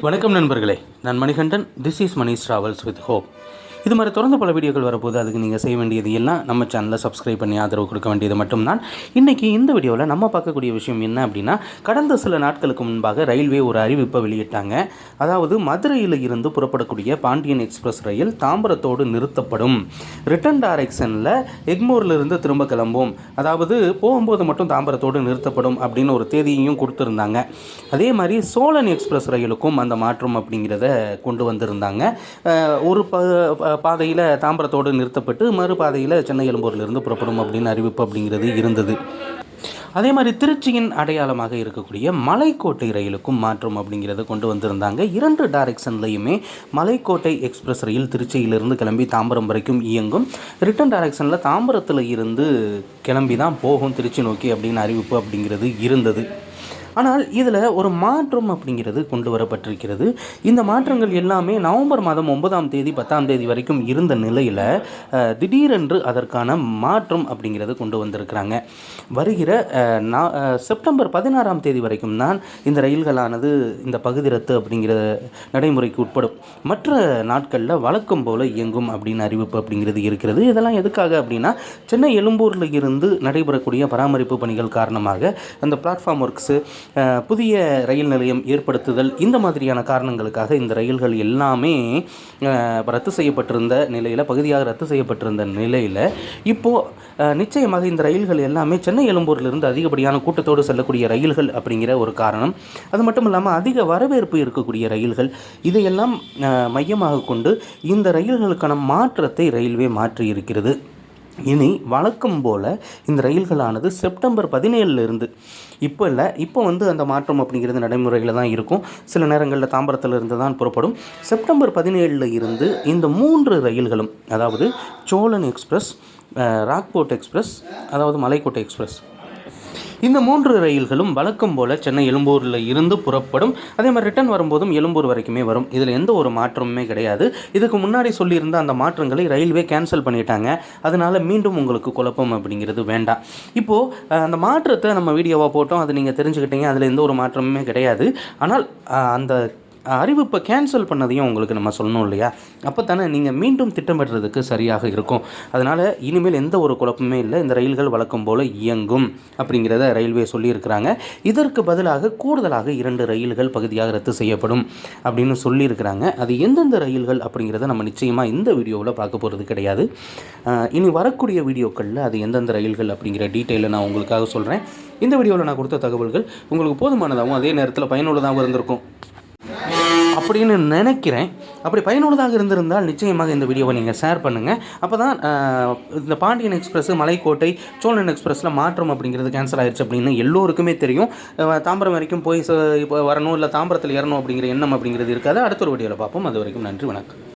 வணக்கம் நண்பர்களே. நான் Manikandan. This is Manish travels with hope இது மாதிரி தொடர்ந்து பல வீடியோக்கள் வரப்போது அதுக்கு நீங்கள் செய்ய வேண்டியது எல்லாம் நம்ம சேனலை சப்ஸ்கிரைப் பண்ணி ஆதரவு கொடுக்க வேண்டியது மட்டும்தான். இன்றைக்கி இந்த வீடியோவில் நம்ம பார்க்கக்கூடிய விஷயம் என்ன அப்படின்னா கடந்த சில நாட்களுக்கு முன்பாக ரயில்வே ஒரு அறிவிப்பை வெளியிட்டாங்க. அதாவது மதுரையில் இருந்து புறப்படக்கூடிய பாண்டியன் எக்ஸ்பிரஸ் ரயில் தாம்பரத்தோடு நிறுத்தப்படும். ரிட்டன் டைரக்ஷனில் எக்மோர்லேருந்து திரும்ப கிளம்பும். அதாவது போகும்போது மட்டும் தாம்பரத்தோடு நிறுத்தப்படும் அப்படின்னு ஒரு தேதியையும் கொடுத்துருந்தாங்க. அதே மாதிரி சோழன் எக்ஸ்பிரஸ் ரயிலுக்கும் அந்த மாற்றம் அப்படிங்கிறத கொண்டு வந்திருந்தாங்க. ஒரு ப பாதையில் தாம்பரத்தோடு நிறுத்தப்பட்டு மறுபாதையில் சென்னை எழும்பூரிலிருந்து புறப்படும் அப்படின்னு அறிவிப்பு அப்படிங்கிறது இருந்தது. அதே மாதிரி திருச்சியின் அடையாளமாக இருக்கக்கூடிய மலைக்கோட்டை ரயிலுக்கும் மாற்றம் அப்படிங்கிறத கொண்டு வந்திருந்தாங்க. இரண்டு டைரக்ஷன்லையுமே மலைக்கோட்டை எக்ஸ்பிரஸ் ரயில் திருச்சியிலிருந்து கிளம்பி தாம்பரம் வரைக்கும் இயங்கும். ரிட்டன் டைரக்ஷனில் தாம்பரத்தில் இருந்து கிளம்பி தான் போகும் திருச்சி நோக்கி அப்படின்னு அறிவிப்பு அப்படிங்கிறது இருந்தது. ஆனால் இதில் ஒரு மாற்றம் அப்படிங்கிறது கொண்டு வரப்பட்டிருக்கிறது. இந்த மாற்றங்கள் எல்லாமே நவம்பர் மாதம் ஒன்பதாம் தேதி பத்தாம் தேதி வரைக்கும் இருந்த நிலையில் திடீரென்று அதற்கான மாற்றம் அப்படிங்கிறது கொண்டு வந்திருக்கிறாங்க. வருகிற நா- செப்டம்பர் பதினாறாம் தேதி வரைக்கும் தான் இந்த ரயில்களானது இந்த பகுதி ரத்து அப்படிங்கிற நடைமுறைக்கு உட்படும். மற்ற நாட்களில் வழக்கம் போல் இயங்கும் அப்படின்னு அறிவிப்பு அப்படிங்கிறது இருக்கிறது. இதெல்லாம் எதுக்காக அப்படின்னா சென்னை எழும்பூரில் இருந்து நடைபெறக்கூடிய பராமரிப்பு பணிகள் காரணமாக அந்த பிளாட்ஃபார்ம் ஒர்க்ஸு புதிய ரயில் நிலையம் ஏற்படுத்துதல் இந்த மாதிரியான காரணங்களுக்காக இந்த ரயில்கள் எல்லாமே ரத்து செய்யப்பட்டிருந்த நிலையில் பகுதியாக ரத்து செய்யப்பட்டிருந்த நிலையில் இப்போது நிச்சயமாக இந்த ரயில்கள் எல்லாமே சென்னை எழும்பூரிலிருந்து அதிகப்படியான கூட்டத்தோடு செல்லக்கூடிய ரயில்கள் அப்படிங்கிற ஒரு காரணம். அது மட்டும் இல்லாமல் அதிக வரவேற்பு இருக்கக்கூடிய ரயில்கள் இதையெல்லாம் மையமாக கொண்டு இந்த ரயில்களுக்கான மாற்றத்தை ரயில்வே மாற்றி இருக்கிறது இனி வழக்கம் போல் இந்த ரயில்களானது செப்டம்பர் பதினேழுலேருந்து இப்போ இல்லை இப்போ வந்து அந்த மாற்றம் அப்படிங்கிறது நடைமுறையில் தான் இருக்கும். சில நேரங்களில் தாம்பரத்திலிருந்து தான் புறப்படும். செப்டம்பர் பதினேழில் இருந்து இந்த மூன்று ரயில்களும் அதாவது சோழன் எக்ஸ்பிரஸ் ராக்போர்ட் எக்ஸ்பிரஸ் அதாவது மலைக்கோட்டை எக்ஸ்பிரஸ் இந்த மூன்று ரயில்களும் வழக்கம் போல் சென்னை எழும்பூரில் இருந்து புறப்படும். அதே மாதிரி ரிட்டர்ன் வரும்போதும் எழும்பூர் வரைக்குமே வரும். இதில் எந்த ஒரு மாற்றமுமே கிடையாது. இதுக்கு முன்னாடி சொல்லியிருந்த அந்த மாற்றங்களை ரயில்வே கேன்சல் பண்ணிட்டாங்க. அதனால் மீண்டும் உங்களுக்கு குழப்பம் அப்படிங்கிறது வேண்டாம். இப்போது அந்த மாற்றத்தை நம்ம வீடியோவாக போட்டோம். அது நீங்கள் தெரிஞ்சுக்கிட்டீங்க. அதில் எந்த ஒரு மாற்றமுமே கிடையாது. ஆனால் அந்த அறிவிப்பை கேன்சல் பண்ணதையும் உங்களுக்கு நம்ம சொல்லணும் இல்லையா? அப்போ தானே நீங்கள் மீண்டும் திட்டமிடுறதுக்கு சரியாக இருக்கும். அதனால் இனிமேல் எந்த ஒரு குழப்பமே இல்லை. இந்த ரயில்கள் வழக்கம் போல் இயங்கும் அப்படிங்கிறத ரயில்வே சொல்லியிருக்கிறாங்க. இதற்கு பதிலாக கூடுதலாக இரண்டு ரயில்கள் பகுதியாக ரத்து செய்யப்படும் அப்படின்னு சொல்லியிருக்கிறாங்க. அது எந்தெந்த ரயில்கள் அப்படிங்கிறத நம்ம நிச்சயமாக இந்த வீடியோவில் பார்க்க போகிறது கிடையாது. இனி வரக்கூடிய வீடியோக்களில் அது எந்தெந்த ரயில்கள் அப்படிங்கிற டீட்டெயிலை நான் உங்களுக்காக சொல்கிறேன் இந்த வீடியோவில் நான் கொடுத்த தகவல்கள் உங்களுக்கு போதுமானதாகவும் அதே நேரத்தில் பயனுள்ளதாகவும் இருந்திருக்கும். அப்படின்னு நினைக்கிறேன். அப்படி பயனுள்ளதாக இருந்திருந்தால் நிச்சயமாக இந்த வீடியோவை நீங்கள் ஷேர் பண்ணுங்கள் அப்போ தான் இந்த பாண்டியன் எக்ஸ்பிரஸ் மலைக்கோட்டை சோழன் எக்ஸ்பிரஸில் மாற்றம் அப்படிங்கிறது கேன்சல் ஆயிடுச்சு அப்படின்னு எல்லோருக்குமே தெரியும். தாம்பரம் வரைக்கும் போய் இப்போ வரணும் இல்லை தாம்பரத்தில் ஏறணும் அப்படிங்கிற எண்ணம் அப்படிங்கிறது இருக்காது. அடுத்த ஒரு வீடியோவில் பார்ப்போம். அது வரைக்கும் நன்றி வணக்கம்.